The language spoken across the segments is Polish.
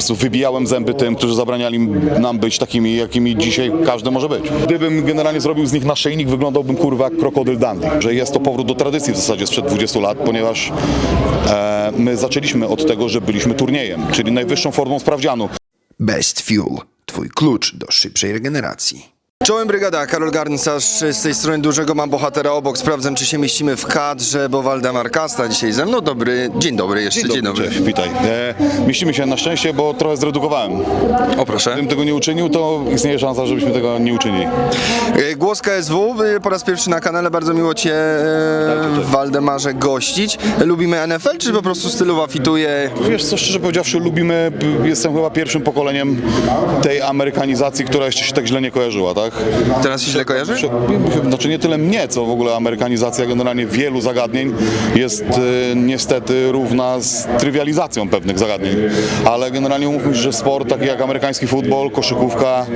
prostu wybijałem zęby tym, którzy zabraniali nam być takimi, jakimi dzisiaj każdy może być. Gdybym generalnie zrobił z nich naszyjnik, wyglądałbym kurwa jak krokodyl dandy. Że jest to powrót do tradycji w zasadzie sprzed 20 lat, ponieważ e, my zaczęliśmy od tego, że byliśmy turniejem, czyli najwyższą formą sprawdzianu. Best Fuel. Twój klucz do szybszej regeneracji. Czołem brygada, Karol Garncarz z tej strony dużego mam bohatera obok. Sprawdzam, czy się mieścimy w kadrze, bo Waldemar Kasta dzisiaj ze mną. Dobry, dzień dobry jeszcze, dzień dobry. Cześć, witaj. E, mieścimy się na szczęście, bo trochę zredukowałem. O proszę. Gdybym tego nie uczynił, to istnieje szansa, żebyśmy tego nie uczynili. E, Głos KSW, e, po raz pierwszy na kanale, bardzo miło Cię e, Waldemarze gościć. Lubimy NFL, czy po prostu stylowa fituje? Wiesz co, szczerze powiedziawszy, lubimy, jestem chyba pierwszym pokoleniem tej amerykanizacji, która jeszcze się tak źle nie kojarzyła, tak? Teraz się źle kojarzy? Znaczy nie tyle mnie, co w ogóle amerykanizacja generalnie wielu zagadnień jest e, niestety równa z trywializacją pewnych zagadnień. Ale generalnie umówmy się, że sport taki jak amerykański futbol, koszykówka,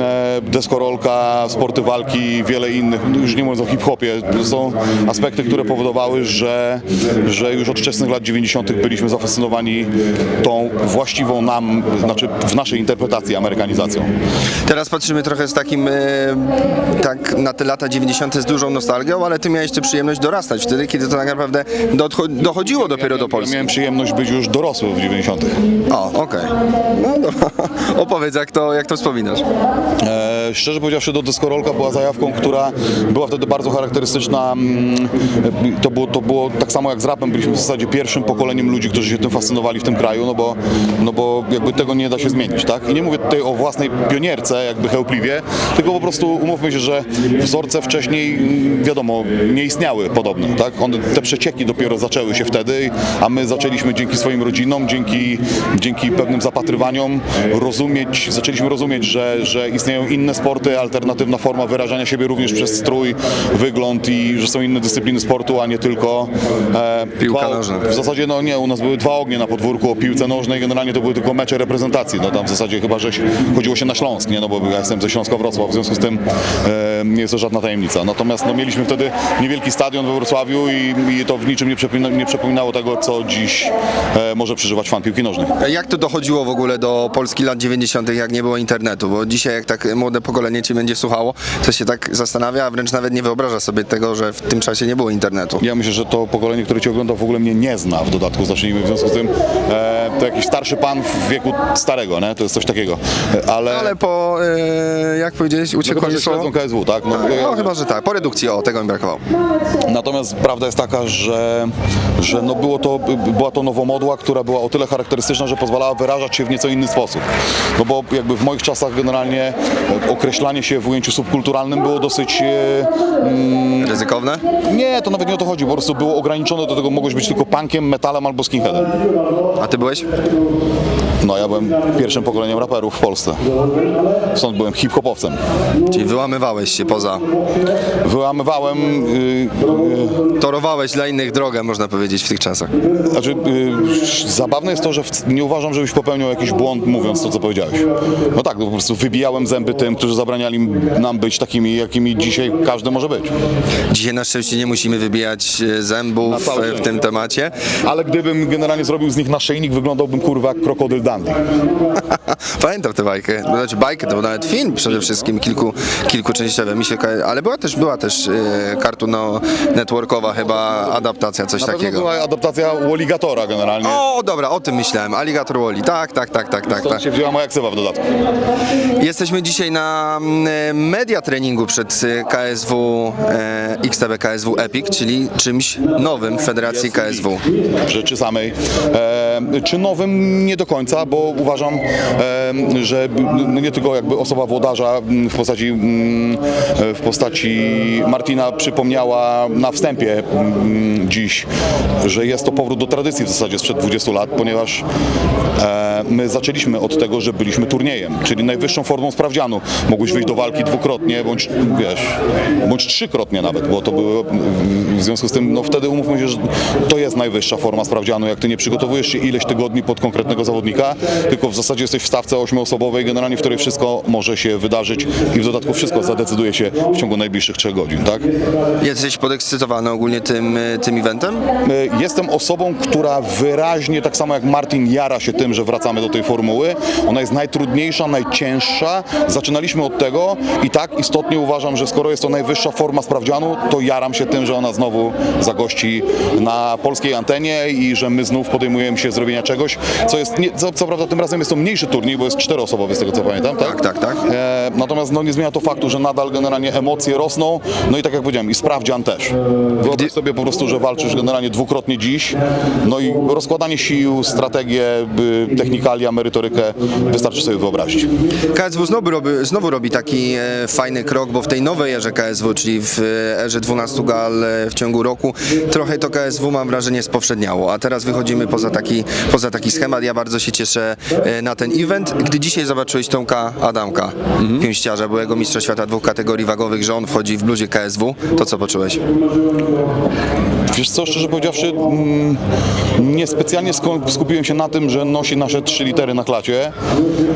e, deskorolka, sporty walki, wiele innych, no już nie mówiąc o hip-hopie, to są aspekty, które powodowały, że, że już od wczesnych lat 90. byliśmy zafascynowani tą właściwą nam, znaczy w naszej interpretacji amerykanizacją. Teraz patrzymy trochę z takim, e, tak na te lata 90. z dużą nostalgią, ale Ty miałeś tę przyjemność dorastać wtedy, kiedy to tak naprawdę docho- dochodziło dopiero do Ja Polski. miałem przyjemność być już dorosły w 90. O, okej. No dobra. Opowiedz, jak to, jak to wspominasz. E, szczerze powiedziawszy, do deskorolka była zajawką, która była wtedy bardzo charakterystyczna. Mm, To było, to było tak samo jak z rapem, byliśmy w zasadzie pierwszym pokoleniem ludzi, którzy się tym fascynowali w tym kraju, no bo, no bo jakby tego nie da się zmienić, tak? I nie mówię tutaj o własnej pionierce, jakby chełpliwie, tylko po prostu umówmy się, że wzorce wcześniej, mm, wiadomo, nie istniały podobne, tak? One, te przecieki dopiero zaczęły się wtedy, a my zaczęliśmy dzięki swoim rodzinom, dzięki, dzięki pewnym zapatrywaniom rozumieć, zaczęliśmy rozumieć, że, że istnieją inne sporty, alternatywna forma wyrażania siebie również przez strój, wygląd i że są inne dyscypliny sportu, a nie tylko e, Piłka nożna. W zasadzie no nie, u nas były dwa ognie na podwórku o piłce nożnej, generalnie to były tylko mecze reprezentacji, no tam w zasadzie chyba, że chodziło się na Śląsk, nie, no bo ja jestem ze Śląska Wrocław, w związku z tym e, nie jest to żadna tajemnica. Natomiast no, mieliśmy wtedy niewielki stadion we Wrocławiu i, i to w niczym nie, przypomina, nie przypominało tego, co dziś e, może przeżywać fan piłki nożnej. Jak to dochodziło w ogóle do Polski lat 90., jak nie było internetu? Bo dzisiaj, jak tak młode pokolenie Cię będzie słuchało, to się tak zastanawia, a wręcz nawet nie wyobraża sobie tego, że w tym czasie nie było internetu. Ja myślę, że to pokolenie, które Cię ogląda w ogóle mnie nie zna w dodatku, zacznijmy, w związku z tym e, to jakiś starszy pan w wieku starego, nie? to jest coś takiego. E, Ale, Ale po, e, jak powiedziałeś, no, że słowo? śledzą KSW, tak? No, ja- No chyba, że tak. Po redukcji, o, tego mi brakowało. Natomiast prawda jest taka, że, że no było to, była to nowomodła, która była o tyle charakterystyczna, że pozwalała wyrażać się w nieco inny sposób. No bo jakby w moich czasach generalnie e, określanie się w ujęciu subkulturalnym było dosyć... e, Ryzykowne? Nie, to nawet nie o to chodzi, po prostu było ograniczone do tego, mogłeś być tylko punkiem, metalem albo skinheadem. A Ty byłeś? No ja byłem pierwszym pokoleniem raperów w Polsce. Stąd byłem hip-hopowcem. Czyli wyłamywałeś się poza... Wyłamywałem... Yy, Torowałeś dla innych drogę, można powiedzieć, w tych czasach. Znaczy, y, zabawne jest to, że w, nie uważam, żebyś popełniał jakiś błąd mówiąc to, co powiedziałeś. No tak, no po prostu wybijałem zęby tym, którzy zabraniali nam być takimi, jakimi dzisiaj każdy może być. Dzisiaj na szczęście nie musimy wybijać e, zębów e, w tym temacie. Ale gdybym generalnie zrobił z nich naszyjnik, wyglądałbym kurwa jak krokodyl dandy. Pamiętam tę bajkę, znaczy bajkę, to był nawet film przede wszystkim, kilku, kilkuczęściowy, mi się, ale była też, była też e, networkowa chyba adaptacja, coś Na pewno takiego. była adaptacja Walligatora generalnie. O, dobra, o tym myślałem, Alligator Wally, tak, tak, tak, tak, tak, tak. się wzięła moja ksywa w dodatku. Jesteśmy dzisiaj na mm, media treningu przed e, KSW, e, XTB KSW Epic, czyli czymś nowym w Federacji KSW. rzeczy samej. E, czy nowym nie do końca, bo uważam, że no nie tylko jakby osoba włodarza w postaci, w postaci Martina przypomniała na wstępie dziś, że jest to powrót do tradycji w zasadzie sprzed 20 lat, ponieważ my zaczęliśmy od tego, że byliśmy turniejem, czyli najwyższą formą sprawdzianu. Mogłeś wyjść do walki dwukrotnie, bądź wiesz, bądź trzykrotnie nawet, bo to było w związku z tym, no wtedy umówmy się, że to jest najwyższa forma sprawdzianu, jak ty nie przygotowujesz się ileś tygodni pod konkretnego zawodnika, tylko w zasadzie jesteś w stawce ośmioosobowej, generalnie w której wszystko może się wydarzyć i w dodatku wszystko zadecyduje się w ciągu najbliższych trzech godzin, tak? Jesteś podekscytowany ogólnie tym, e, tym eventem? E, Jestem osobą, która wyraźnie, tak samo jak Martin, jara się tym, że wracamy do tej formuły. Ona jest najtrudniejsza, najcięższa. Zaczynaliśmy od tego i tak istotnie uważam, że skoro jest to najwyższa forma sprawdzianu, to jaram się tym, że ona znowu zagości na polskiej antenie i że my znów podejmujemy się zrobienia czegoś, co jest, nie, co, co prawda tym razem jest to mniejszy turniej, bo jest czteroosobowy z tego co pamiętam, tak? Tak, tak, tak. E, natomiast no, nie zmienia to faktu, że nadal generalnie emocje rosną, no i tak jak powiedziałem, i sprawdzian też. Wyobraź sobie po prostu, że walczysz generalnie dwukrotnie dziś, no i rozkładanie sił, strategię, y, technikalia, merytorykę, wystarczy sobie wyobrazić. KSW znowu robi, znowu robi taki e, fajny krok, bo w tej nowej erze KSW, czyli w e, erze 12 gal e, w ciągu roku, trochę to KSW mam wrażenie spowszedniało, a teraz wychodzimy poza taki, poza taki schemat. Ja bardzo się cieszę e, na ten event. Gdy dzisiaj zobaczyłeś Tomka Adamka, Mhm. pięściarza, byłego mistrza świata dwóch kategorii wagowych, że on wchodzi w bluzie KSW, to co poczułeś? Wiesz co, szczerze powiedziawszy, mm, niespecjalnie skupiłem się na tym, że nosi nasze trzy litery na klacie.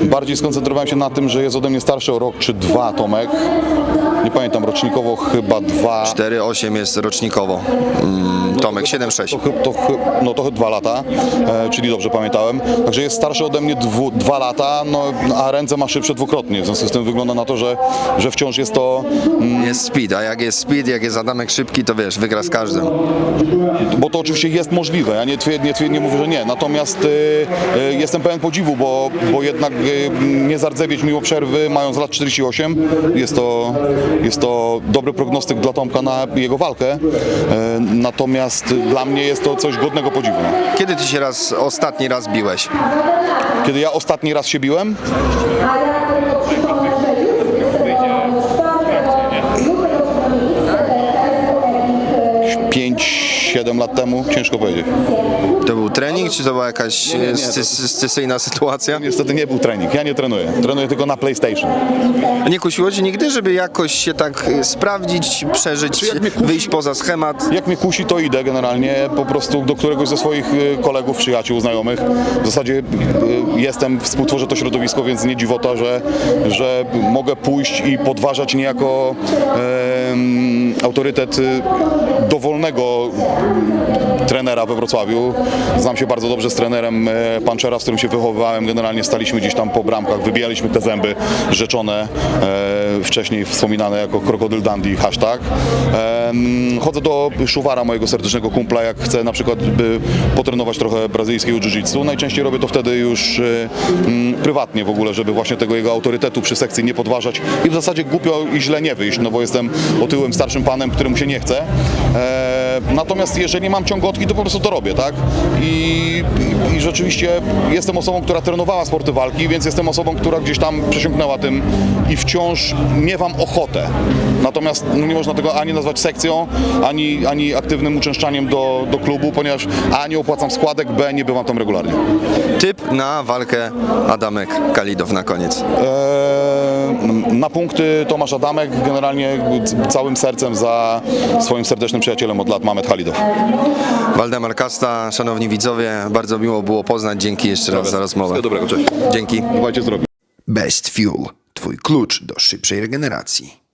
Bardziej skoncentrowałem się na tym, że jest ode mnie starszy o rok czy dwa, Tomek. Nie pamiętam, rocznikowo chyba dwa. 4-8 jest rocznikowo. Mm, Tomek 7-6. To, to, no to dwa lata, e, czyli dobrze pamiętałem. Także jest starszy ode mnie dwu, dwa lata, no, a ręce ma szybsze dwukrotnie. W związku z tym wygląda na to, że, że wciąż jest to, mm, Jest speed, a jak jest speed, jak jest Adamek szybki, to wiesz, wygra z każdym. bo to oczywiście jest możliwe. Ja nie, twier- nie, nie mówię, że nie. Natomiast y, y, jestem pełen podziwu, bo, bo jednak y, nie zardzewieć mimo przerwy, mając lat 48, jest to, jest to dobry prognostyk dla Tomka na jego walkę. Y, natomiast dla mnie jest to coś godnego podziwu. Kiedy ty się raz, ostatni raz biłeś? Kiedy ja ostatni raz się biłem, 5-7 lat temu, ciężko powiedzieć. To był trening, czy to była jakaś nie, e, to- scy- scesyjna sytuacja? Niestety nie był trening, ja nie trenuję. Trenuję tylko na PlayStation. Nie kusiło ci nigdy, żeby jakoś się tak e, sprawdzić, przeżyć, jak mnie kusi- wyjść poza schemat? Jak mnie kusi, to idę generalnie po prostu do któregoś ze swoich y, kolegów, przyjaciół, znajomych. W zasadzie y, jestem, współtworzę to środowisko, więc nie dziwota, że, że mogę pójść i podważać niejako em, autorytet y, dowolnego trenera we Wrocławiu. Znam się bardzo dobrze z trenerem e, Panczera, z którym się wychowywałem. Generalnie staliśmy gdzieś tam po bramkach, wybijaliśmy te zęby rzeczone, e, wcześniej wspominane jako krokodyl dandy hashtag. Chodzę do Szuwara, mojego serdecznego kumpla, jak chcę na przykład by potrenować trochę brazylijskiego jiu-jitsu. Najczęściej robię to wtedy już e, prywatnie w ogóle, żeby właśnie tego jego autorytetu przy sekcji nie podważać i w zasadzie głupio i źle nie wyjść, no bo jestem otyłym starszym panem, któremu się nie chce. Natomiast jeżeli mam ciągotki, to po prostu to robię, tak? I, i, I rzeczywiście jestem osobą, która trenowała sporty walki, więc jestem osobą, która gdzieś tam przesiąknęła tym i wciąż miewam ochotę. Natomiast no, nie można tego ani nazwać sekcją, ani, ani aktywnym uczęszczaniem do, do klubu, ponieważ A nie opłacam składek, B nie bywam tam regularnie. Typ na walkę Adamek Kalidow na koniec. Eee, Na punkty Tomasz Adamek, generalnie całym sercem za swoim serdecznym przyjacielem od lat Mamet Halidow. Waldemar Kasta, szanowni widzowie, bardzo miło było poznać. Dzięki jeszcze raz za rozmowę. Wszystkiego dobrego, cześć. Dzięki. Dbajcie zdrowie. Best Fuel. Twój klucz do szybszej regeneracji.